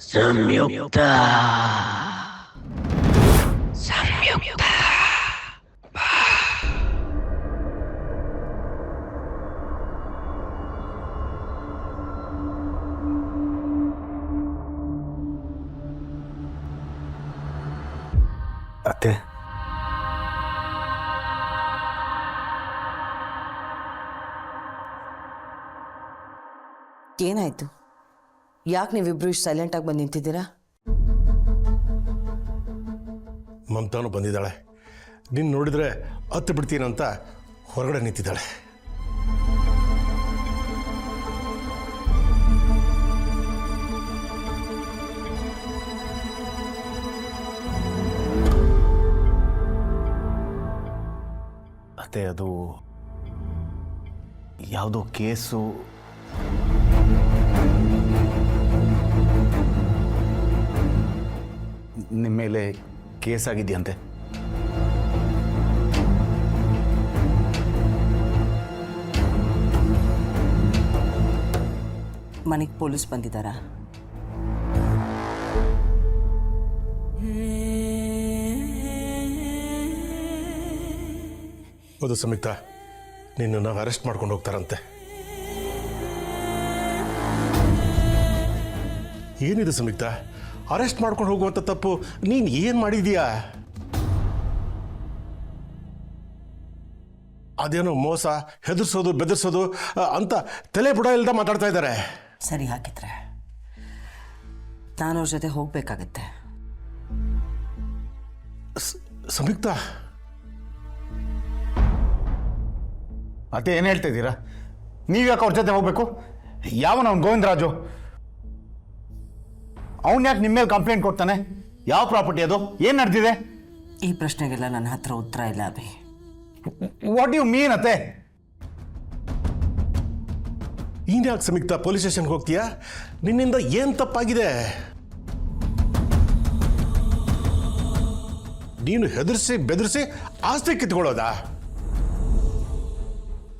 삼육 다. 삼육 다. 어 때? ¿Quién eres tú? ಯಾಕೆ ನೀವಿಬ್ರು ಇಷ್ಟು ಸೈಲೆಂಟಾಗಿ ಬಂದು ನಿಂತಿದ್ದೀರಾ? ಮಮತಾನು ಬಂದಿದ್ದಾಳೆ. ನಿನ್ನ ನೋಡಿದರೆ ಹತ್ತು ಬಿಡ್ತೀನಂತ ಹೊರಗಡೆ ನಿಂತಿದ್ದಾಳೆ. ಅತ್ತೆ ಅದು ಯಾವುದೋ ಕೇಸು. ನಿಮ್ಮ ಮೇಲೆ ಕೇಸ್ ಆಗಿದೆಯಂತೆ. ಮನೆಗೆ ಪೊಲೀಸ್ ಬಂದಿದ್ದಾರಾ ಹೌದು ಸಂಯುಕ್ತ ನಿನ್ನನ್ನು ಅರೆಸ್ಟ್ ಮಾಡ್ಕೊಂಡು ಹೋಗ್ತಾರಂತೆ. ಏನಿದೆ ಸಂಯುಕ್ತ? ಅರೆಸ್ಟ್ ಮಾಡ್ಕೊಂಡು ಹೋಗುವಂಥ ತಪ್ಪು. ನೀನು ಏನು ಮಾಡಿದೀಯಾ? ಅದೇನೋ ಮೋಸ ಹೆದರ್ಸೋದು ಬೆದರ್ಸೋದು ಅಂತ ತಲೆ ಬುಡ ಇಲ್ದ ಮಾತಾಡ್ತಾ ಇದ್ದಾರೆ. ಸರಿ ಹಾಕಿದ್ರೆ ನಾನು ಅವ್ರ ಜೊತೆ ಹೋಗ್ಬೇಕಾಗತ್ತೆ. ಸಂಯುಕ್ತ? ಮತ್ತೆ ಏನು ಹೇಳ್ತಾ ಇದ್ದೀರಾ? ನೀವು ಯಾಕೆ ಅವ್ರ ಜೊತೆ ಹೋಗಬೇಕು? ಯಾವನ ಅವ್ನು ಗೋವಿಂದರಾಜು? ಅವ್ನು ಯಾಕೆ ನಿಮ್ಮ ಮೇಲೆ ಕಂಪ್ಲೇಂಟ್ ಕೊಡ್ತಾನೆ? ಯಾವ ಪ್ರಾಪರ್ಟಿ ಅದು? ಏನು ನಡೆದಿದೆ? ಈ ಪ್ರಶ್ನೆಗೆಲ್ಲ ನನ್ನ ಹತ್ರ ಉತ್ತರ ಇಲ್ಲ ಅಭಿ. ವಾಟ್ ಯು ಮೀನ್ ಅತ್ತೆ? ನೀನು ಯಾಕೆ ಸಂಯುಕ್ತ ಪೊಲೀಸ್ ಸ್ಟೇಷನ್ಗೆ ಹೋಗ್ತೀಯಾ? ನಿನ್ನಿಂದ ಏನು ತಪ್ಪಾಗಿದೆ? ನೀನು ಹೆದರ್ಸಿ ಬೆದರಿಸಿ ಆಸ್ತಿ ಕಿತ್ಕೊಳ್ಳೋದಾ?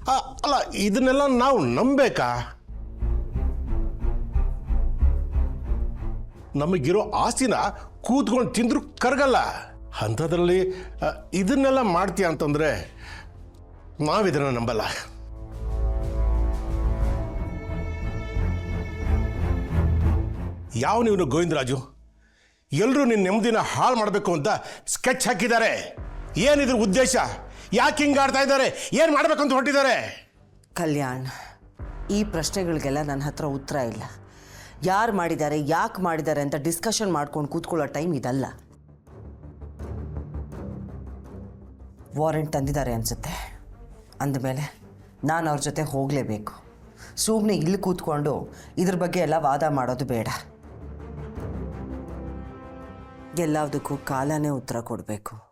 ಆ, ಅಲ್ಲ ಇದನ್ನೆಲ್ಲ ನಾವು ನಂಬೇಕಾ? ನಮಗಿರೋ ಆಸ್ತಿನ ಕೂತ್ಕೊಂಡು ತಿಂದ್ರು ಕರಗಲ್ಲ. ಅಂಥದ್ರಲ್ಲಿ ಇದನ್ನೆಲ್ಲ ಮಾಡ್ತೀಯ ಅಂತಂದರೆ ನಾವಿದನ್ನ ನಂಬಲ್ಲ. ಯಾವ ನೀವು ಗೋವಿಂದರಾಜು? ಎಲ್ಲರೂ ನಿನ್ನ ನೆಮ್ಮದಿನ ಹಾಳು ಮಾಡಬೇಕು ಅಂತ ಸ್ಕೆಚ್ ಹಾಕಿದ್ದಾರೆ. ಏನಿದ್ರ ಉದ್ದೇಶ? ಯಾಕೆ ಹಿಂಗೆ ಆಡ್ತಾ ಇದ್ದಾರೆ? ಏನು ಮಾಡಬೇಕು ಅಂತ ಹೊರಟಿದ್ದಾರೆ ಕಲ್ಯಾಣ್, ಈ ಪ್ರಶ್ನೆಗಳಿಗೆಲ್ಲ ನನ್ನ ಹತ್ರ ಉತ್ತರ ಇಲ್ಲ. ಯಾರು ಮಾಡಿದ್ದಾರೆ, ಯಾಕೆ ಮಾಡಿದ್ದಾರೆ ಅಂತ ಡಿಸ್ಕಷನ್ ಮಾಡ್ಕೊಂಡು ಕೂತ್ಕೊಳ್ಳೋ ಟೈಮ್ ಇದಲ್ಲ. ವಾರೆಂಟ್ ತಂದಿದ್ದಾರೆ ಅನಿಸುತ್ತೆ. ಅಂದಮೇಲೆ ನಾನು ಅವ್ರ ಜೊತೆ ಹೋಗಲೇಬೇಕು. ಸುಮ್ಮನೆ ಇಲ್ಲಿ ಕೂತ್ಕೊಂಡು ಇದ್ರ ಬಗ್ಗೆ ಎಲ್ಲ ವಾದ ಮಾಡೋದು ಬೇಡ. ಎಲ್ಲದಕ್ಕೂ ಕಾಲನೇ ಉತ್ತರ ಕೊಡಬೇಕು.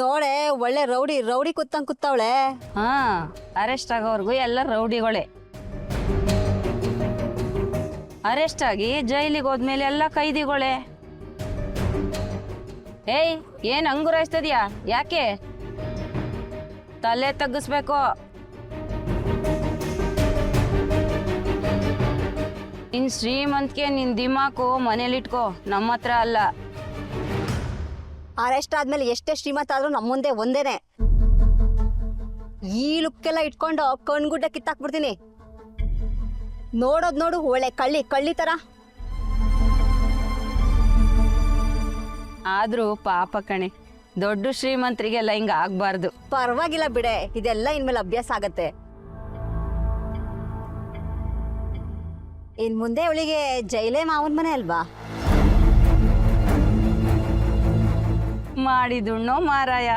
ನೋಡೆ, ಒಳ್ಳೆ ರೌಡಿ ರೌಡಿ ಕುತ್ತಂಗ್ ಕುತ್ತವಳೆ ಹಾ, ಅರೆಸ್ಟ್ ಆಗೋವರೆಗೂ ಎಲ್ಲ ರೌಡಿಗಳೇ. ಅರೆಸ್ಟ್ ಆಗಿ ಜೈಲಿಗೆ ಹೋದ್ಮೇಲೆ ಎಲ್ಲ ಕೈದಿಗಳೇ. ಏಯ್, ಏನ್ ಅಂಗುರಾಯಿಸ್ತದ್ಯಾ? ಯಾಕೆ? ತಲೆ ತಗ್ಗಿಸ್ಬೇಕು. ನಿನ್ ಶ್ರೀಮಂತ್ಗೆ ನಿನ್ ದಿಮಾಕು ಮನೇಲಿಟ್ಕೋ ನಮ್ಮ ಹತ್ರ ಅಲ್ಲ. ಅರೆಸ್ಟ್ ಆದ್ಮೇಲೆ ಎಷ್ಟೇ ಶ್ರೀಮಂತ ಆದ್ರೂ ನಮ್ಮ ಮುಂದೆ ಒಂದೇನೆ. ಈ ಲುಕ್ಕೆಲ್ಲ ಇಟ್ಕೊಂಡು ಕಣ್ಗುಡ್ಡ ಕಿತ್ತಾಕ್ಬಿಡ್ತೀನಿ. ನೋಡೋದ್ ನೋಡು ಒಳ್ಳೆ ಕಳ್ಳಿ ಕಳ್ಳಿ ತರ. ಆದ್ರೂ ಪಾಪ ಕಣೆ ದೊಡ್ಡ ಶ್ರೀಮಂತರಿಗೆಲ್ಲ ಹಿಂಗ ಆಗ್ಬಾರ್ದು. ಪರವಾಗಿಲ್ಲ ಬಿಡೆ ಇದೆಲ್ಲ ಇನ್ಮೇಲೆ ಅಭ್ಯಾಸ ಆಗತ್ತೆ. ಇನ್ ಮುಂದೆ ಅವಳಿಗೆ ಜೈಲೇ ಮಾವನ್ ಮನೆ ಅಲ್ವಾ? ಮಾಡಿದುಣ್ಣೋ ಮಾರಾಯ.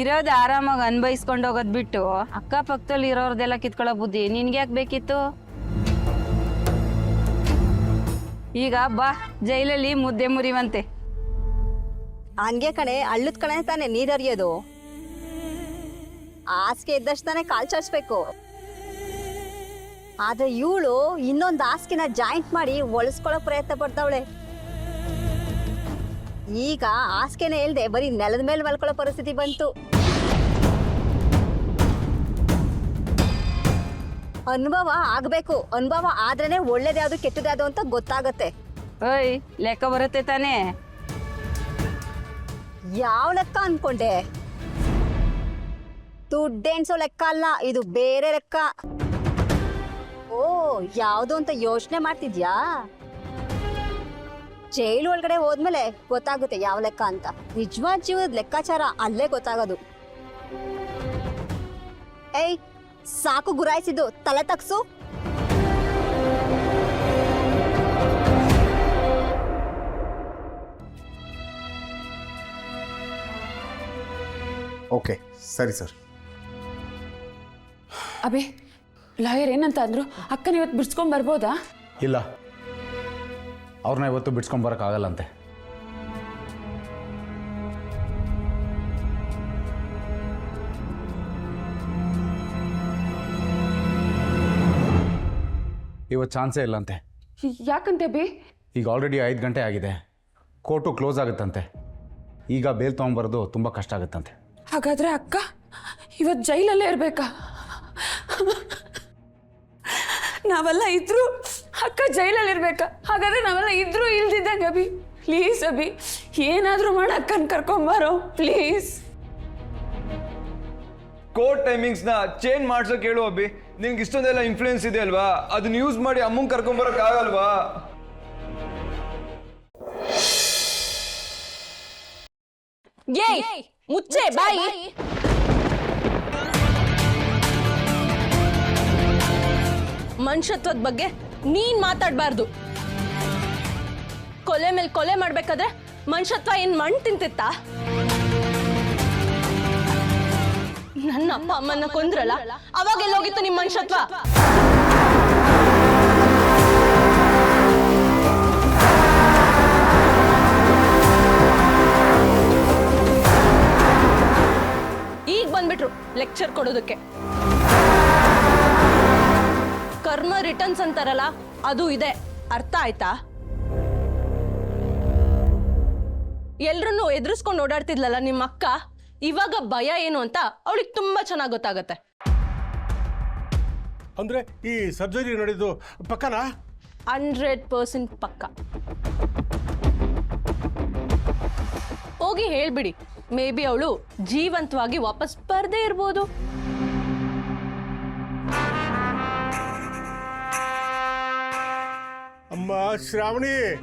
ಇರೋದು ಆರಾಮಾಗಿ ಅನ್ಭವಿಸ್ಕೊಂಡು ಹೋಗೋದ್ ಬಿಟ್ಟು ಅಕ್ಕಪಕ್ಕದಲ್ಲಿ ಇರೋರ್ದೆಲ್ಲ ಕಿತ್ಕೊಳ್ಳೋ ಬುದ್ಧಿ. ನಿನ್ಗೆ ಯಾಕೆ ಬೇಕಿತ್ತು? ಈಗ ಬಾ, ಜೈಲಲ್ಲಿ ಮುದ್ದೆ ಮುರಿವಂತೆ. ಹಂಗೆ ಕಣೆ, ಅಳ್ಳದ್ ಕಣೆ ತಾನೆ ನೀರರಿಯೋದು ಹಾಸಿಗೆ ಇದ್ದಷ್ಟು ತಾನೇ ಕಾಲ್ ಚಾಚ್ಬೇಕು. ಆದ್ರೆ ಇವಳು ಇನ್ನೊಂದು ಹಾಸಿಗೆನ ಜಾಯಿಂಟ್ ಮಾಡಿ ಒಳಸ್ಕೊಳ್ಳೋ ಪ್ರಯತ್ನ ಪಡ್ತಾವಳೆ. ಈಗ ಹಾಸಿಗೆನೇ ಇಲ್ಲದೆ ಬರೀ ನೆಲದ ಮೇಲೆ ಮಲ್ಕೊಳ್ಳೋ ಪರಿಸ್ಥಿತಿ ಬಂತು. ಅನುಭವ ಆಗ್ಬೇಕು. ಅನುಭವ ಆದ್ರೇನೆ ಒಳ್ಳೇದ್ಯಾವ್ದು ಕೆಟ್ಟದ್ಯಾವ್ದು ಅಂತ ಗೊತ್ತಾಗತ್ತೆ. ಓಯ್ ಲೆಕ್ಕ ಬರುತ್ತೆ ತಾನೇ? ಯಾವ ಲೆಕ್ಕ ಅನ್ಕೊಂಡೆ? ದುಡ್ಡೆನ್ಸೋ ಲೆಕ್ಕ ಅಲ್ಲ ಇದು ಬೇರೆ ಲೆಕ್ಕ. ಓ ಯಾವುದು ಅಂತ ಯೋಚನೆ ಮಾಡ್ತಿದ್ಯಾ? ಜೈಲು ಒಳಗಡೆ ಹೋದ್ಮೇಲೆ ಗೊತ್ತಾಗುತ್ತೆ ಯಾವ ಲೆಕ್ಕ ಅಂತ. ನಿಜವಾದ ಜೀವದ ಲೆಕ್ಕಾಚಾರ ಅಲ್ಲೇ ಗೊತ್ತಾಗೋದು. ಏಯ್ ಸಾಕು ಗುರಾಯಿಸಿದ್ದು ತಲೆ ತಗ್ಸು. ಓಕೆ ಸರಿ ಸರ್. ಅಬೇ ಲಾಯರ್ ಏನಂತ ಅಂದ್ರು? ಅಕ್ಕನ ಇವತ್ತು ಬಿಡ್ಸ್ಕೊಂಡ್ ಬರ್ಬೋದಾ? ಇಲ್ಲ. ಅವ್ರನ್ನ ಇವತ್ತು ಬಿಡ್ಸ್ಕೊಂಬರೋಕ್ಕಾಗಲ್ಲಂತೆ ಇವತ್ತು ಚಾನ್ಸೇ ಇಲ್ಲಂತೆ. ಯಾಕಂತೆ ಬಿ? ಈಗ ಆಲ್ರೆಡಿ ಐದು ಗಂಟೆ ಆಗಿದೆ. ಕೋರ್ಟು ಕ್ಲೋಸ್ ಆಗುತ್ತಂತೆ. ಈಗ ಬೇಲ್ ತೊಗೊಂಬರೋದು ತುಂಬ ಕಷ್ಟ ಆಗುತ್ತಂತೆ. ಹಾಗಾದ್ರೆ ಅಕ್ಕ ಇವತ್ತು ಜೈಲಲ್ಲೇ ಇರ್ಬೇಕಾ? ನಾವೆಲ್ಲ ಇದ್ರು ಅಕ್ಕ ಜೈಲಲ್ಲಿ ಇರ್ಬೇಕಾ ಹಾಗಾದ್ರೆ ನಾವೆಲ್ಲ ಇದ್ರು ಇಲ್ದಿದ್ದಂಗೆ ಅಭಿ ಪ್ಲೀಸ್ ಅಭಿ ಏನಾದರೂ ಮಾಡಿ ಅಕ್ಕನ ಕರ್ಕೊಂಬಾರೋ ಪ್ಲೀಸ್ ಕೋರ್ಟ್ ಟೈಮಿಂಗ್ಸ್ನ ಚೇಂಜ್ ಮಾಡ್ಸೋಕೆ ಕೇಳು ಅಬ್ಬಿ ನಿನ್ಗೆ ಇಷ್ಟೊಂದೆಲ್ಲ ಇನ್ಫ್ಲೂಯೆನ್ಸ್ ಇದೆ ಅಲ್ವಾ? ಅದನ್ನ ಯೂಸ್ ಮಾಡಿ ಅಮ್ಮಂಗೆ ಕರ್ಕೊಂಬರಕ್ ಆಗಲ್ವಾ? ಏಯ್ ಮುಚ್ಚೆ ಬಾಯಿ. ಮನುಷ್ಯತ್ವದ ಬಗ್ಗೆ ನೀನ್ ಮಾತಾಡಬಾರ್ದು. ಕೊಲೆ ಮೇಲೆ ಕೊಲೆ ಮಾಡ್ಬೇಕಾದ್ರೆ ಮನುಷ್ಯತ್ವ ಏನ್ ಮಣ್ಣು ತಿಂತಿತ್ತ? ನನ್ನ ಅಪ್ಪ ಅಮ್ಮನ್ನ ಕೊಂದ್ರಲ್ಲ? ಅವಾಗ ಎಲ್ಲೋಗಿತ್ತು ನಿಮ್ ಮನುಷ್ಯತ್ವ ಈಗ ಬಂದ್ಬಿಟ್ರು ಲೆಕ್ಚರ್ ಕೊಡೋದಕ್ಕೆ. ಕರ್ಮ ರಿಟರ್ನ್ಸ್ ಅಂತಾರಲ್ಲ ಅದು ಇದೆ. ಅರ್ಥ ಆಯ್ತಾ? ಎಲ್ರನ್ನೂ ಎದುರಿಸ್ಕೊಂಡು ಓಡಾಡ್ತಿದ್ಲಲ್ಲ ನಿಮ್ಮ ಅಕ್ಕ? ಇವಾಗ ಭಯ ಏನು ಅಂತ ಅವಳಿಗೆ ತುಂಬಾ ಚೆನ್ನಾಗಿ ಗೊತ್ತಾಗತ್ತೆ. ಅಂದ್ರೆ ಈ ಸರ್ಜರಿ ನಡೆದು ಪಕ್ಕನಾ? ಹಂಡ್ರೆಡ್ ಪರ್ಸೆಂಟ್ ಪಕ್ಕ. ಹೋಗಿ ಹೇಳ್ಬಿಡಿ. ಮೇ ಬಿ ಅವಳು ಜೀವಂತವಾಗಿ ವಾಪಸ್ ಬರ್ದೇ ಇರ್ಬೋದು. ಶ್ರಾವಣಿ.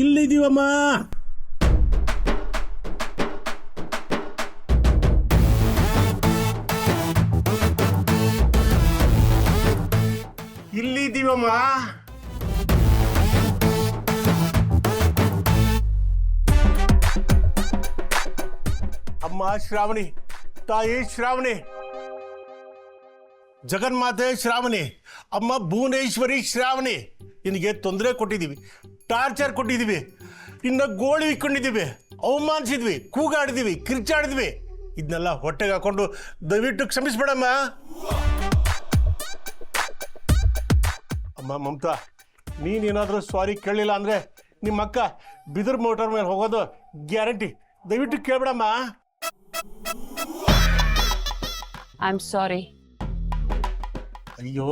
ಇಲ್ಲಿದ್ದೀವಮ್ಮ. ಇಲ್ಲಿದ್ದೀವಮ್ಮ. ಅಮ್ಮ ಶ್ರಾವಣಿ ತಾಯಿ ಶ್ರಾವಣಿ. ಜಗನ್ಮಾತೆ ಶ್ರಾವಣಿ, ಅಮ್ಮ ಭುವನೇಶ್ವರಿ ಶ್ರಾವಣಿ. ನಿನಗೆ ತೊಂದರೆ ಕೊಟ್ಟಿದ್ದೀವಿ, ಟಾರ್ಚರ್ ಕೊಟ್ಟಿದ್ದೀವಿ, ಇನ್ನು ಗೋಳಿ ಇಕ್ಕೊಂಡಿದ್ದೀವಿ, ಅವಮಾನಿಸಿದ್ವಿ ಕೂಗಾಡಿದ್ವಿ ಕಿರ್ಚಾಡಿದ್ವಿ ಇದನ್ನೆಲ್ಲ ಹೊಟ್ಟೆಗೆ ಹಾಕೊಂಡು ದಯವಿಟ್ಟು ಕ್ಷಮಿಸ್ಬೇಡಮ್ಮ. ಅಮ್ಮ, ಮಮತಾ, ನೀನೇನಾದರೂ ಸಾರಿ ಕೇಳಲಿಲ್ಲ ಅಂದರೆ ನಿಮ್ಮ ಅಕ್ಕ ಬಿದಿರು ಮೋಟರ್ ಮೇಲೆ ಹೋಗೋದು ಗ್ಯಾರಂಟಿ. ದಯವಿಟ್ಟು ಕೇಳಬೇಡಮ್ಮ. ಐ ಆಮ್ ಸಾರಿ ಅಯ್ಯೋ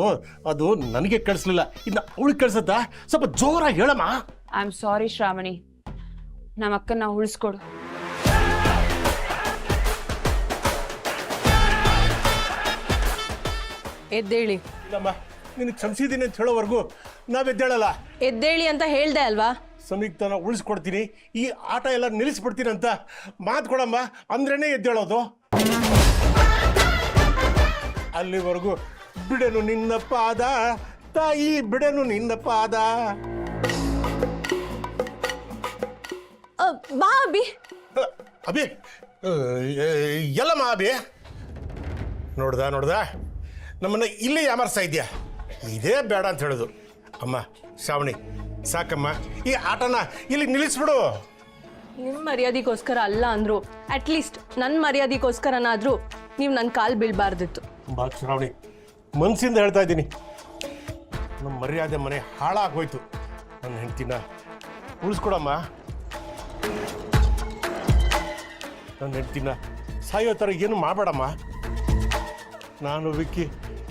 ಅದು ನನಗೆ ಕಳಿಸ್ಲಿಲ್ಲ. ಇನ್ನು ಅವಳಿಗೆ ಕಳ್ಸತ್ತಾ? ಸ್ವಲ್ಪ ಜೋರಾಗಿ ಹೇಳಮ್ಮ. I am sorry Shravani. ನಮ್ಮ ಅಕ್ಕನ ಉಳಿಸ್ಕೊಡು. ಎದ್ದೇಳಿ. ಇಲ್ಲಮ್ಮ ನಿನಗೆ ಕ್ಷಮಿಸಿದ್ದೀನಿ ಅಂತ ಹೇಳೋವರೆಗೂ ನಾವು ಎದ್ದೇಳಲ್ಲ. ಎದ್ದೇಳಿ ಅಂತ ಹೇಳ್ದೆ ಅಲ್ವಾ? ಸಮೀಕ್ತನ ಉಳಿಸ್ಕೊಡ್ತೀನಿ. ಈ ಆಟ ಎಲ್ಲ ನಿಲ್ಲಿಸ್ಬಿಡ್ತೀನಿ ಅಂತ ಮಾತು ಕೊಡಮ್ಮ ಅಂದ್ರೇನೆ ಎದ್ದೇಳೋದು. ಅಲ್ಲಿವರೆಗೂ ಬಿಡೆನು ನಿನ್ನ ಪಾದ ತಾಯಿ ಬಿಡನು ನಿನ್ನ ಪಾದ. ಅ, ಬಾ ಅಭಿ. ಅಭಿ ಎಲ್ಲಮ್ಮ ಅಭಿ. ನೋಡ್ದ ನೋಡ್ದ? ನಮ್ಮನ್ನ ಇಲ್ಲಿ ಯಾಮರ್ಸ್ತಾ ಇದೆಯಾ? ಇದೇ ಬೇಡ ಅಂತ ಹೇಳೋದು. ಅಮ್ಮ ಶ್ರಾವಣಿ ಸಾಕಮ್ಮ ಈ ಆಟನ ಇಲ್ಲಿ ನಿಲ್ಲಿಸ್ಬಿಡು. ನಿಮ್ಮ ಮರ್ಯಾದೆಗೋಸ್ಕರ ಅಲ್ಲ ಅಂದ್ರು ಅಟ್ಲೀಸ್ಟ್ ನನ್ನ ಮರ್ಯಾದೆಗೋಸ್ಕರನಾದ್ರೂ ನೀವು ನನ್ನ ಕಾಲು ಬೀಳ್ಬಾರ್ದಿತ್ತು. ಬಾ ಶ್ರಾವಣಿ. ಮನಸ್ಸಿಂದ ಹೇಳ್ತಾ ಇದ್ದೀನಿ. ನಮ್ಮ ಮರ್ಯಾದೆ ಮನೆ ಹಾಳಾಗೋಯ್ತು. ನನ್ನ ಹೆಂಡ್ತಿನ ಉಳಿಸ್ಕೊಡಮ್ಮ. ನನ್ನ ಹೆಂಡ್ತಿನ ಸಾಯೋ ಥರ ಏನು ಮಾಡಬೇಡಮ್ಮ. ನಾನು ವಿಕ್ಕಿ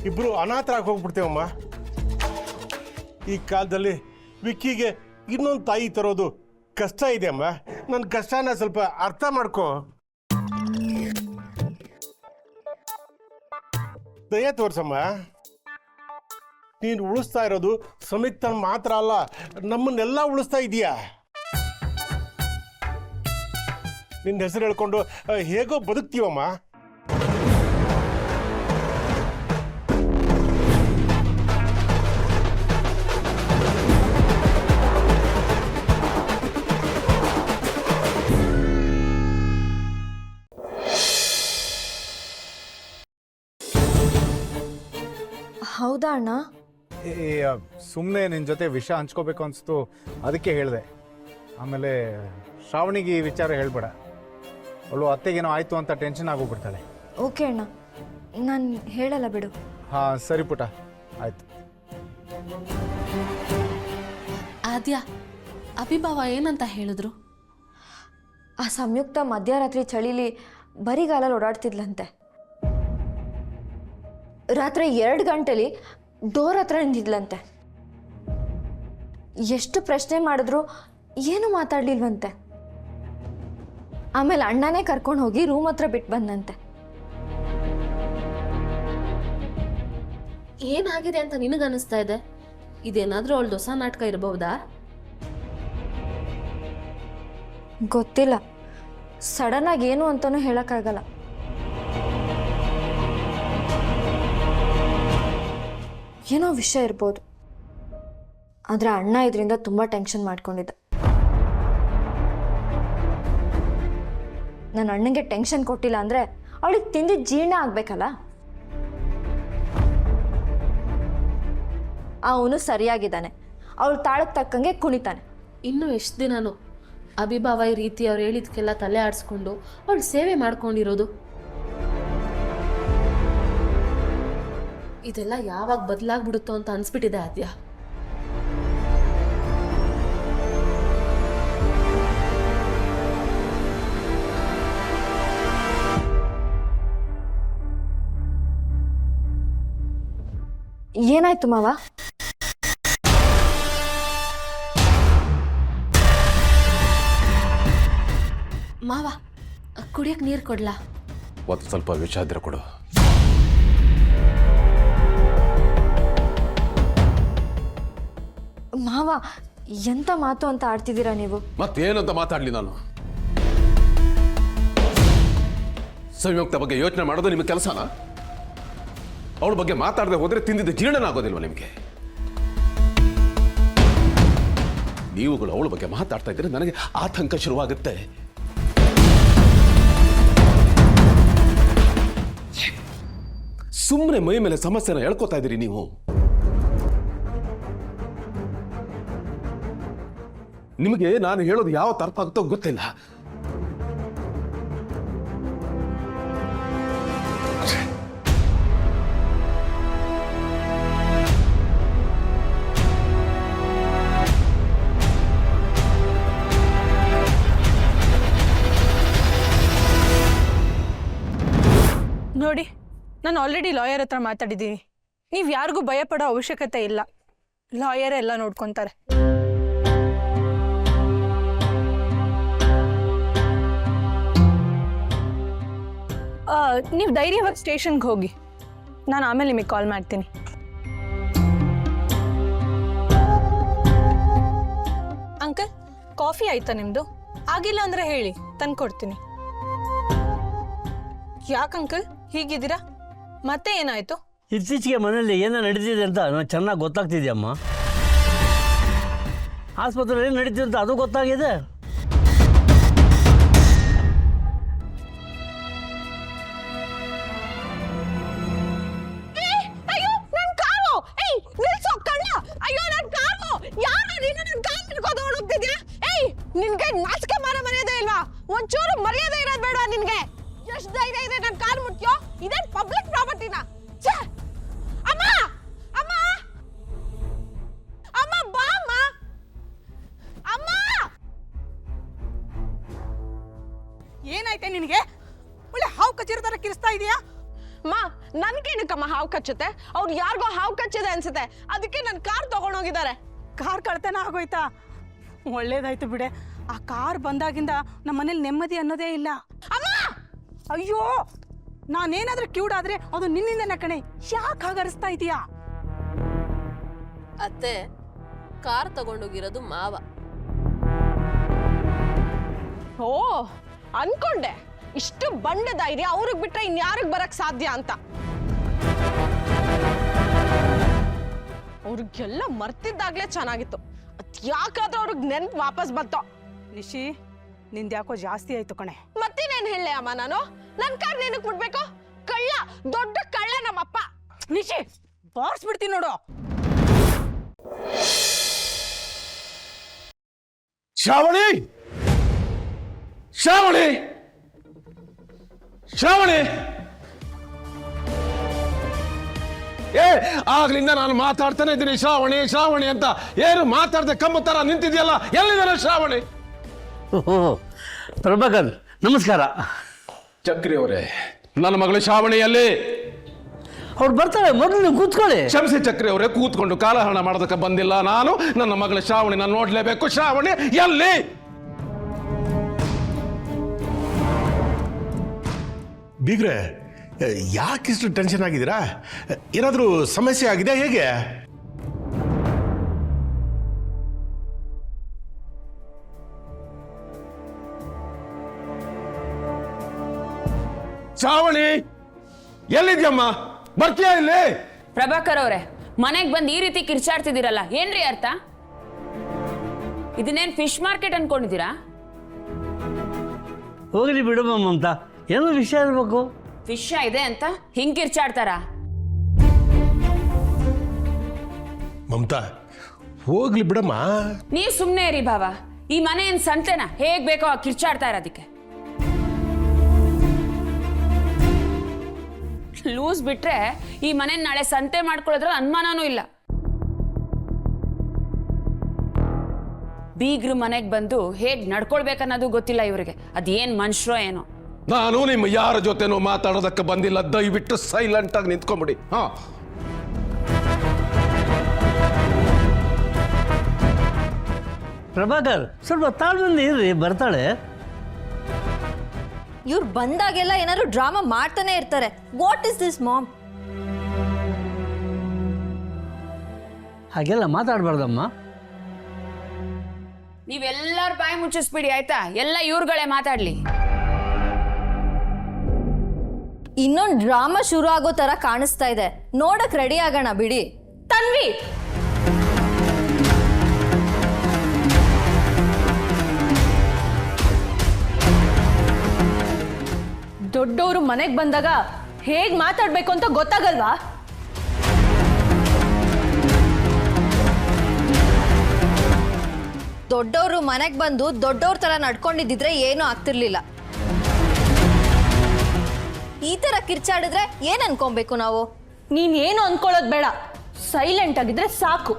ಇಬ್ಬರು ಅನಾಥರಾಗಿ ಹೋಗ್ಬಿಡ್ತೇವಮ್ಮ. ಈ ಕಾಲದಲ್ಲಿ ವಿಕ್ಕಿಗೆ ಇನ್ನೊಂದು ತಾಯಿ ತರೋದು ಕಷ್ಟ ಇದೆ ಅಮ್ಮ ನನ್ನ ಕಷ್ಟನ ಸ್ವಲ್ಪ ಅರ್ಥ ಮಾಡ್ಕೋ. ದಯ ತೋರ್ಸಮ್ಮ. ನೀನು ಉಳಿಸ್ತಾ ಇರೋದು ಸಮಿತ್ ಮಾತ್ರ ಅಲ್ಲ, ನಮ್ಮನ್ನೆಲ್ಲ ಉಳಿಸ್ತಾ ಇದೀಯಾ ನಿನ್ನ ಹೆಸರು ಹೇಳ್ಕೊಂಡು ಹೇಗೋ ಬದುಕ್ತೀವಮ್ಮ. ಹೌದಾ ಅಣ್ಣ? ಸುಮ್ಮನೆ ನಿನ್ನ ಜೊತೆ ವಿಷ ಹಂಚ್ಕೋಬೇಕು ಅನಿಸ್ತು. ಅದಕ್ಕೆ ಹೇಳಿದೆ. ಆಮೇಲೆ ಶ್ರಾವಣಿಗೆ ಈ ವಿಚಾರ ಹೇಳ್ಬೇಡ. ಅವಳು ಅತ್ತೆಗೇನೋ ಆಯಿತು ಅಂತ ಟೆನ್ಷನ್ ಆಗೋಗ್ಬಿಡ್ತಾಳೆ. ಓಕೆ ಅಣ್ಣ. ನಾನು ಹೇಳಲ್ಲ ಬಿಡು. ಹಾಂ ಸರಿ ಪುಟ ಆಯಿತು. ಆದ್ಯ ಅಭಿಭಾವ ಏನಂತ ಹೇಳಿದ್ರು? ಆ ಸಂಯುಕ್ತ ಮಧ್ಯರಾತ್ರಿ ಚಳಿಲಿ ಬರಿಗಾಲಲ್ಲಿ ಓಡಾಡ್ತಿದ್ಲಂತೆ. ರಾತ್ರಿ ಎರಡು ಗಂಟೆಲಿ ಡೋರ್ ಹತ್ರ ನಿಂತಿದ್ಲಂತೆ. ಎಷ್ಟು ಪ್ರಶ್ನೆ ಮಾಡಿದ್ರು ಏನು ಮಾತಾಡ್ಲಿಲ್ವಂತೆ. ಆಮೇಲೆ ಅಣ್ಣನೇ ಕರ್ಕೊಂಡು ಹೋಗಿ ರೂಮ್ ಹತ್ರ ಬಿಟ್ಟು ಬಂದಂತೆ. ಏನಾಗಿದೆ ಅಂತ ನಿನಗನ್ನಿಸ್ತಾ ಇದೆ? ಇದೇನಾದರೂ ಅವಳು ಹೊಸ ನಾಟಕ ಇರಬಹುದಾ ಗೊತ್ತಿಲ್ಲ. ಸಡನ್ ಆಗಿ ಏನು ಅಂತಲೂ ಹೇಳೋಕ್ಕಾಗಲ್ಲ. ಏನೋ ವಿಷಯ ಇರ್ಬೋದು. ಆದರೆ ಅಣ್ಣ ಇದರಿಂದ ತುಂಬ ಟೆನ್ಷನ್ ಮಾಡ್ಕೊಂಡಿದ್ದ. ನನ್ನ ಅಣ್ಣಗೆ ಟೆನ್ಷನ್ ಕೊಟ್ಟಿಲ್ಲ ಅಂದರೆ ಅವಳಿಗೆ ತಿಂದು ಜೀರ್ಣ ಆಗಬೇಕಲ್ಲ? ಅವನು ಸರಿಯಾಗಿದ್ದಾನೆ. ಅವಳು ತಾಳಕ್ಕೆ ತಕ್ಕಂಗೆ ಕುಣಿತಾನೆ. ಇನ್ನು ಎಷ್ಟು ದಿನನೂ ಅಭಿಭಾವ ಈ ರೀತಿ ಅವ್ರು ಹೇಳಿದ್ಕೆಲ್ಲ ತಲೆ ಆಡಿಸ್ಕೊಂಡು ಅವಳು ಸೇವೆ ಮಾಡ್ಕೊಂಡಿರೋದು. ಇದೆಲ್ಲ ಯಾವಾಗ ಬದಲಾಗ್ಬಿಡುತ್ತೋ ಅಂತ ಅನ್ಸ್ಬಿಟ್ಟಿದೆ ಆದ್ಯ. ಏನಾಯ್ತು ಮಾವ? ಮಾವ ಕುಡಿಯಕ್ ನೀರು ಕೊಡ್ಲಾ? ಒಂದು ಸ್ವಲ್ಪ ವಿಷ ಇದ್ರೆ ಕೊಡು. ಮಾವ, ಎಂತ ಮಾತು ಅಂತ ಆಡ್ತಿದ್ದೀರಾ ನೀವು? ಮತ್ತೇನಂತ ಮಾತಾಡ್ಲಿ ನಾನು. ಸಂಯುಕ್ತ ಬಗ್ಗೆ ಯೋಚನೆ ಮಾಡೋದು ನಿಮ್ಗೆ ಕೆಲಸನ? ಅವಳ ಬಗ್ಗೆ ಮಾತಾಡದೆ ಹೋದ್ರೆ ತಿಂದಿದ್ದ ಜೀರ್ಣನ ಆಗೋದಿಲ್ವ ನಿಮಗೆ? ನೀವುಗಳು ಅವಳ ಬಗ್ಗೆ ಮಾತಾಡ್ತಾ ಇದ್ರೆ ನನಗೆ ಆತಂಕ ಶುರುವಾಗುತ್ತೆ. ಸುಮ್ಮನೆ ಮೈ ಮೇಲೆ ಸಮಸ್ಯೆನ ಹೇಳ್ಕೊತಾ ಇದ್ದೀರಿ ನೀವು. ನಿಮಗೆ ನಾನು ಹೇಳೋದು ಯಾವ ಅರ್ಥ ಆಗುತ್ತೋ ಗೊತ್ತಿಲ್ಲ. ನೋಡಿ, ನಾನು ಆಲ್ರೆಡಿ ಲಾಯರ್ ಹತ್ರ ಮಾತಾಡಿದ್ದೀನಿ. ನೀವು ಯಾರಿಗೂ ಭಯಪಡೋ ಅವಶ್ಯಕತೆ ಇಲ್ಲ. ಲಾಯರೇ ಎಲ್ಲ ನೋಡ್ಕೊತಾರೆ. ನೀವು ಧೈರ್ಯವಾಗಿ ಸ್ಟೇಷನ್ಗೆ ಹೋಗಿ. ನಾನು ಆಮೇಲೆ ನಿಮಗೆ ಕಾಲ್ ಮಾಡ್ತೀನಿ. ಅಂಕಲ್, ಕಾಫಿ ಆಯ್ತಾ ನಿಮ್ಮದು ಆಗಿಲ್ಲ ಅಂದರೆ ಹೇಳಿ, ತಂದು ಕೊಡ್ತೀನಿ. ಯಾಕೆ ಅಂಕಲ್? ಹೀಗಿದ್ದೀರಾ? ಮತ್ತೆ ಏನಾಯ್ತು? ಇತ್ತೀಚೆಗೆ ಮನೆಯಲ್ಲಿ ಏನೋ ನಡೀತಿದೆ ಅಂತ ನಾನು ಚೆನ್ನಾಗಿ ಗೊತ್ತಾಗ್ತಿದೆಯಮ್ಮ. ಆಸ್ಪತ್ರೆಯಲ್ಲಿ ನಡೀತಿದೆ ಅಂತ ಅದು ಗೊತ್ತಾಗಿದೆ? ಇದೇನ್ ಪಬ್ಲಿಕ್ ಪ್ರಾಪರ್ಟಿನ ಅಮ್ಮ! ಅಮ್ಮ! ಅಮ್ಮ ಬಾ ಅಮ್ಮ! ಅಮ್ಮ! ಏನಾಯ್ತೆ ನಿನಗೆ? ಒಳ್ಳೆ ಹಾವು ಕಚ್ಚಿರೋ ಥರ ಕಿರಿಸ್ತಾ ಇದೆಯಾ? ಮಾ ನನ್ಗೇನಕ್ಕಮ್ಮ ಹಾವು ಕಚ್ಚುತ್ತೆ? ಅವ್ರು ಯಾರಿಗೋ ಹಾವು ಕಚ್ಚಿದೆ ಅನ್ಸುತ್ತೆ. ಅದಕ್ಕೆ ನನ್ನ ಕಾರ್ ತಗೊಂಡೋಗಿದ್ದಾರೆ. ಕಾರ್ ಕಳ್ತನ ಆಗೋಯ್ತಾ? ಒಳ್ಳೇದಾಯ್ತು ಬಿಡೆ. ಆ ಕಾರ್ ಬಂದಾಗಿಂದ ನಮ್ಮ ಮನೇಲಿ ನೆಮ್ಮದಿ ಅನ್ನೋದೇ ಇಲ್ಲ. ಅಮ್ಮ! ಅಯ್ಯೋ! ನಾನೇನಾದ್ರೂ ಕ್ಯೂಡ್ ಆದ್ರೆ ಅದು ನಿನ್ನಿಂದನೇ ಕಣೆ. ಯಾಕೆ ಹಾಗರಿಸ್ತಾ ಇದೀಯಾ? ಅತ್ತೆ ಕಾರ್ ತಗೊಂಡೋಗಿರೋದು ಮಾವ. ಓ ಅನ್ಕೊಂಡೆ. ಇಷ್ಟು ಬಂಡ ಧೈರ್ಯ ಅವ್ರಿಗೆ ಬಿಟ್ರೆ ಇನ್ಯಾರಿಗೆ ಬರಕ್ ಸಾಧ್ಯ ಅಂತ. ಅವ್ರಿಗೆಲ್ಲ ಮರ್ತಿದ್ದಾಗ್ಲೇ ಚೆನ್ನಾಗಿತ್ತು. ಅದ್ ಯಾಕಾದ್ರೂ ಅವ್ರಿಗೆ ನೆನ್ಪು ವಾಪಸ್ ಬಂತೋ. ನಿಶಿ ನಿಂದ್ಯಾಕೋ ಜಾಸ್ತಿ ಆಯ್ತು ಕಣೆ. ಮತ್ತಿನೇನ್ ಹೇಳಿ ಅಮ್ಮ ನಾನು? ನನ್ ಕಾರ್ ನೆನಕ್ ಬಿಡ್ಬೇಕು ಕಳ್ಳ ದೊಡ್ಡ ಕಳ್ಳ ನಮ್ಮಪ್ಪ. ನಿಶಿ ಬಾರ್ಸ್ಬಿಡ್ತೀನಿ ನೋಡು. ಶ್ರಾವಣಿ! ಶ್ರಾವಣಿ! ಶ್ರಾವಣಿ! ಏ ಆಗ್ಲಿಂದ ನಾನು ಮಾತಾಡ್ತಾನೆ ಇದ್ದೀನಿ. ಶ್ರಾವಣಿ ಶ್ರಾವಣಿ ಅಂತ. ಏನು ಮಾತಾಡ್ದೆ ಕಮ್ಮ ತರ ನಿಂತಿದ್ಯಲ್ಲ? ಎಲ್ಲಿದ್ದಾರೆ ಶ್ರಾವಣಿ? ಓಹೋ ಪ್ರಭಾಕರ್ ನಮಸ್ಕಾರ. ಚಕ್ರಿ ಅವರೇ. ನನ್ನ ಮಗಳು ಶ್ರಾವಣಿಯಲ್ಲಿ. ಅವ್ರು ಬರ್ತಾರೆ ಮೊದಲು ನೀವು ಕೂತ್ಕೊಳ್ಳಿ. ಕ್ಷಮಿಸಿ ಚಕ್ರಿ ಅವರೇ ಕೂತ್ಕೊಂಡು ಕಾಲಹರಣ ಮಾಡೋದಕ್ಕೆ ಬಂದಿಲ್ಲ ನಾನು. ನನ್ನ ಮಗಳ ಶ್ರಾವಣಿ ನಾನು ನೋಡ್ಲೇಬೇಕು. ಶ್ರಾವಣಿ ಎಲ್ಲಿ? ಬೀಗ್ರೆ ಯಾಕಿಷ್ಟು ಟೆನ್ಷನ್ ಆಗಿದ್ದೀರಾ? ಏನಾದರೂ ಸಮಸ್ಯೆ ಆಗಿದೆ ಹೇಗೆ? ಶ್ರಾವಣಿ ಎಲ್ಲಿದ್ಯಮ್ಮ? ಬರ್ತೀಯಾ ಇಲ್ಲಿ? ಪ್ರಭಾಕರ್ ಅವರೇ ಮನೆಗೆ ಬಂದು ಈ ರೀತಿ ಕಿರ್ಚಾಡ್ತಿದ್ದೀರಲ್ಲ ಏನ್ರಿ ಅರ್ಥ? ಇದನ್ನೇನ್ ಫಿಶ್ ಮಾರ್ಕೆಟ್ ಅನ್ಕೊಂಡಿದ್ದೀರಾ? ಹೋಗಲಿ ಬಿಡು ಮಮತಾ ಏನೋ ವಿಷಯ ಇರಬೇಕು ಫಿಶ್ ಇದೆ ಅಂತ ಹಿಂಗ್ ಕಿರ್ಚಾಡ್ತಾರ? ಮಮತಾ ಹೋಗ್ಲಿ ಬಿಡಮ್ಮ. ನೀವ್ ಸುಮ್ನೆ ಇರಿ ಭಾವ. ಈ ಮನೆ ಏನ್ ಸಂತೆನ ಹೇಗ್ ಬೇಕೋ ಹಾಗ್ ಕಿರ್ಚಾಡ್ತಾ ಇರೋದಕ್ಕೆ. ಲೂಸ್ ಬಿಟ್ರೆ ಈ ಮನೆ ನಾಳೆ ಸಂತೆ ಮಾಡ್ಕೊಳ್ಳೋದ್ರಲ್ಲಿ ಅನುಮಾನನೂ ಇಲ್ಲ. ಬೀಗ್ರ ಮನೆಗೆ ಬಂದು ಹೇಗ್ ನಡ್ಕೊಳ್ಬೇಕನ್ನೋದು ಗೊತ್ತಿಲ್ಲ ಇವರಿಗೆ. ಅದೇನ್ ಮನುಷ್ಯರೋ ಏನೋ. ನಾನು ನಿಮ್ಮ ಯಾರ ಜೊತೆನೂ ಮಾತಾಡೋದಕ್ಕೆ ಬಂದಿಲ್ಲ. ದಯವಿಟ್ಟು ಸೈಲೆಂಟ್ ಆಗಿ ನಿಂತ್ಕೊಂಬಿಡಿ. ಹಾ. ಪ್ರಭಾಕರ್ ಸ್ವಲ್ಪ ತಾಳ್ಮೆಯಿಂದ ಇರ್ರಿ ಬರ್ತಾಳೆ. ಇವ್ರು ಬಂದಾಗೆಲ್ಲ ಏನಾದ್ರು ಡ್ರಾಮಾ ಮಾಡ್ತಾನೆ ಇರ್ತಾರೆ. ವಾಟ್ ಇಸ್ ದಿಸ್ ಮಾಮ್ ಹಾಗೆಲ್ಲ ಮಾತಾಡ್ಬಾರ್ದಮ್ಮ. ನೀವೆಲ್ಲರೂ ಬಾಯಿ ಮುಚ್ಚಿಸ್ಬಿಡಿ ಆಯ್ತಾ? ಎಲ್ಲ ಇವ್ರುಗಳೇ ಮಾತಾಡ್ಲಿ. ಇನ್ನೊಂದು ಡ್ರಾಮಾ ಶುರು ಆಗೋ ತರ ಕಾಣಿಸ್ತಾ ಇದೆ. ನೋಡಕ್ ರೆಡಿ ಆಗೋಣ ಬಿಡಿ. ತನ್ವಿ! ದೊಡ್ಡವರು ಮನೆಗೆ ಬಂದಾಗ ಹೇಗೆ ಮಾತಾಡಬೇಕು ಅಂತ ಗೊತ್ತಾಗಲ್ವಾ? ದೊಡ್ಡವರು ಮನೆಗೆ ಬಂದು ದೊಡ್ಡವ್ರ ತರ ನಡ್ಕೊಂಡಿದ್ದಿದ್ರೆ ಏನೂ ಆಗ್ತಿರ್ಲಿಲ್ಲ. ಈ ತರ ಕಿರ್ಚಾಡಿದ್ರೆ ಏನು ಅನ್ಕೊಬೇಕು ನಾವು? ನೀನು ಏನು ಅನ್ಕೊಳ್ಳೋದು ಬೇಡ. ಸೈಲೆಂಟ್ ಆಗಿದ್ರೆ ಸಾಕು.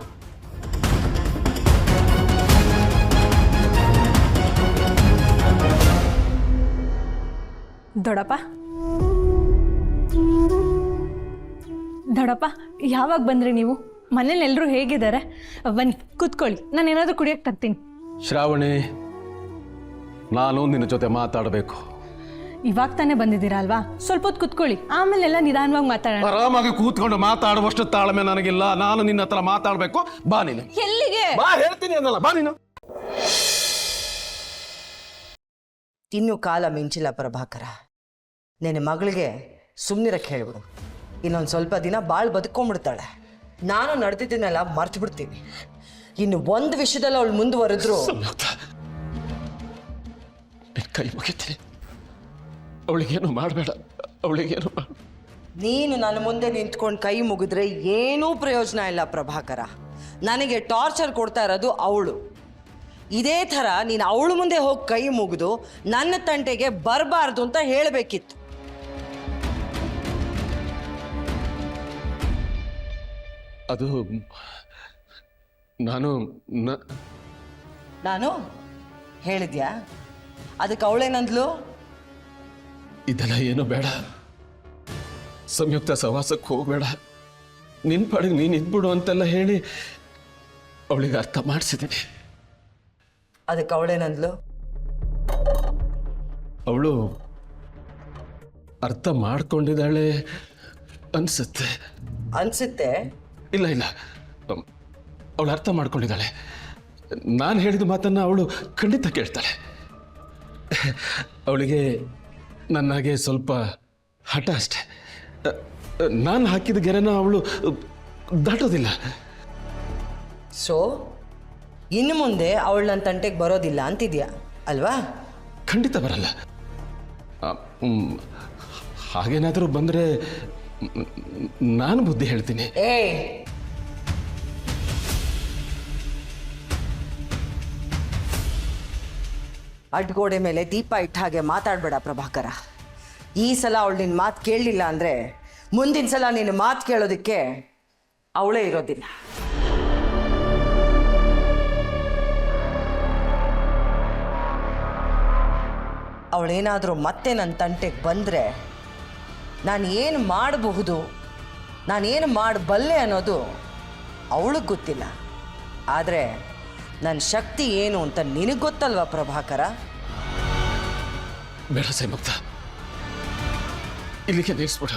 ದೊಡಪ್ಪ ದೊಡಪ್ಪ ಯಾವಾಗ ಬಂದ್ರಿ ನೀವು? ಮನೇಲಿ ಎಲ್ಲರೂ ಹೇಗಿದ್ದಾರೆ? ಬನ್ನಿ ಕೂತ್ಕೊಳ್ಳಿ. ನಾನು ಏನಾದರೂ ಕುಡಿಯೋಕ್ಕೆ ತರ್ತೀನಿ. ಶ್ರಾವಣಿ ನಾನು ನಿನ್ನ ಜೊತೆ ಮಾತಾಡಬೇಕು. ಇವಾಗ ತಾನೇ ಬಂದಿದ್ದೀರಾ ಅಲ್ವಾ? ಸ್ವಲ್ಪ ಹೊತ್ತು ಕೂತ್ಕೊಳ್ಳಿ. ಆಮೇಲೆಲ್ಲ ನಿಧಾನವಾಗಿ ಮಾತಾಡೋಣ. ಆರಾಮಾಗಿ ಕೂತ್ಕೊಂಡು ಮಾತಾಡುವಷ್ಟು ತಾಳ್ಮೆ ನನಗಿಲ್ಲ. ನಾನು ನಿನ್ನ ಹತ್ರ ಮಾತಾಡಬೇಕು. ಬಾ ನೀನು. ಎಲ್ಲಿಗೆ? ಬಾ ಹೇಳ್ತೀನಿ ಅನ್ನಲ್ಲ ಬಾ ನೀನು. ಇನ್ನು ಕಾಲ ಮಿಂಚಿಲ್ಲ ಪ್ರಭಾಕರ. ನಿನ್ನ ಮಗಳಿಗೆ ಸುಮ್ಮನಿರಕ್ಕೆ ಹೇಳ್ಬಿಡು. ಇನ್ನೊಂದು ಸ್ವಲ್ಪ ದಿನ ಭಾಳ ಬದುಕೊಂಡ್ಬಿಡ್ತಾಳೆ ನಾನು ನಡೆದಿದ್ದನ್ನೆಲ್ಲ ಮರ್ತು ಬಿಡ್ತೀನಿ ಇನ್ನು ಒಂದು ವಿಷಯದಲ್ಲಿ ಅವಳು ಮುಂದುವರೆದ್ರು ಕೈ ಮುಗಿತೀನಿ. ಅವಳಿಗೇನು ಮಾಡಬೇಡ. ಅವಳಿಗೇನು ನೀನು ನನ್ನ ಮುಂದೆ ನಿಂತ್ಕೊಂಡು ಕೈ ಮುಗಿದ್ರೆ ಏನೂ ಪ್ರಯೋಜನ ಇಲ್ಲ ಪ್ರಭಾಕರ. ನನಗೆ ಟಾರ್ಚರ್ ಕೊಡ್ತಾ ಇರೋದು ಅವಳು. ಇದೇ ಥರ ನೀನು ಅವಳು ಮುಂದೆ ಹೋಗಿ ಕೈ ಮುಗಿದು ನನ್ನ ತಂಟೆಗೆ ಬರಬಾರ್ದು ಅಂತ ಹೇಳಬೇಕಿತ್ತು. ಅದು ನಾನು ನ ನಾನು ಹೇಳಿದ್ಯಾ? ಅದಕ್ಕೆ ಅವಳೇನಂದ್ಲು ಇದೆಲ್ಲ ಏನೂ ಬೇಡ. ಸಂಯುಕ್ತ ಸವಾಸಕ್ಕೆ ಹೋಗಬೇಡ. ನಿನ್ ಪಾಡಿಗೆ ನೀನು ಇದ್ಬಿಡು ಅಂತೆಲ್ಲ ಹೇಳಿ ಅವಳಿಗೆ ಅರ್ಥ ಮಾಡಿಸಿದ್ದೀನಿ ಅದಕ್ಕೆ ಅವಳೇನಂದ್ಲು ಅವಳು ಅರ್ಥ ಮಾಡ್ಕೊಂಡಿದ್ದಾಳೆ ಅನ್ಸುತ್ತೆ. ಅನ್ಸುತ್ತೆ? ಇಲ್ಲ ಇಲ್ಲ. ಅವಳು ಅರ್ಥ ಮಾಡ್ಕೊಂಡಿದ್ದಾಳೆ. ನಾನು ಹೇಳಿದ ಮಾತನ್ನು ಅವಳು ಖಂಡಿತ ಕೇಳ್ತಾಳೆ. ಅವಳಿಗೆ ನನಗೆ ಸ್ವಲ್ಪ ಹಠ ಅಷ್ಟೆ. ನಾನು ಹಾಕಿದ ಗೆರೆನ ಅವಳು ದಾಟೋದಿಲ್ಲ. ಸೊ ಇನ್ನು ಮುಂದೆ ಅವಳು ನನ್ನ ತಂಟೆಗೆ ಬರೋದಿಲ್ಲ ಅಂತಿದ್ಯಾ? ಅಲ್ವಾ? ಖಂಡಿತ ಬರಲ್ಲ. ಹಾಗೇನಾದರೂ ಬಂದರೆ ನಾನು ಬುದ್ಧಿ ಹೇಳ್ತೀನಿ. ಏ ಅಡ್ಗೋಡೆ ಮೇಲೆ ದೀಪ ಇಟ್ಟ ಹಾಗೆ ಮಾತಾಡಬೇಡ ಪ್ರಭಾಕರ. ಈ ಸಲ ಅವಳು ನಿನ್ನ ಮಾತು ಕೇಳಲಿಲ್ಲ ಅಂದರೆ ಮುಂದಿನ ಸಲ ನಿನ್ನ ಮಾತು ಕೇಳೋದಕ್ಕೆ ಅವಳೇ ಇರೋದಿಲ್ಲ. ಅವಳೇನಾದರೂ ಮತ್ತೆ ನನ್ನ ತಂಟೆಗೆ ಬಂದರೆ ನಾನು ಏನು ಮಾಡಬಹುದು ನಾನೇನು ಮಾಡಬಲ್ಲೆ ಅನ್ನೋದು ಅವಳಿಗೆ ಗೊತ್ತಿಲ್ಲ. ಆದರೆ ನನ್ನ ಶಕ್ತಿ ಏನು ಅಂತ ನಿನಗೆ ಗೊತ್ತಲ್ವಾ, ಪ್ರಭಾಕರ? ಬೇಡ ಮುಕ್ತ ಇಲ್ಲಿಗೆ ನಿಲ್ಲಿಸ್ಬಿಡ.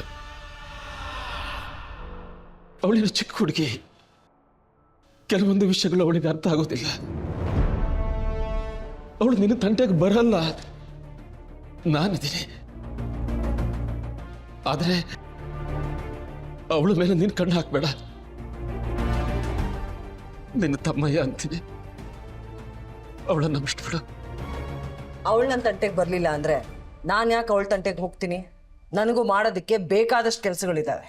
ಅವಳಿನ ಚಿಕ್ಕ ಹುಡುಗಿ, ಕೆಲವೊಂದು ವಿಷಯಗಳು ಅವಳಿಗೆ ಅರ್ಥ ಆಗೋದಿಲ್ಲ. ಅವಳು ನಿನ್ನ ತಂಟೆಗೆ ಬರಲ್ಲ. ನಾನಿದ್ದೀನಿ. ಆದರೆ ಅವಳ ಮೇಲೆ ನಿನ್ನ ಕಣ್ಣು ಹಾಕ್ಬೇಡ. ನಿನ್ನ ತಮ್ಮಯ್ಯ ಅಂತೀನಿ. ಅವಳನ್ನ ಬಿಡು. ಅವಳು ನನ್ನ ತಂಟೆಗೆ ಬರಲಿಲ್ಲ ಅಂದರೆ ನಾನು ಯಾಕೆ ಅವಳ ತಂಟೆಗೆ ಹೋಗ್ತೀನಿ? ನನಗೂ ಮಾಡೋದಕ್ಕೆ ಬೇಕಾದಷ್ಟು ಕೆಲಸಗಳಿದ್ದಾವೆ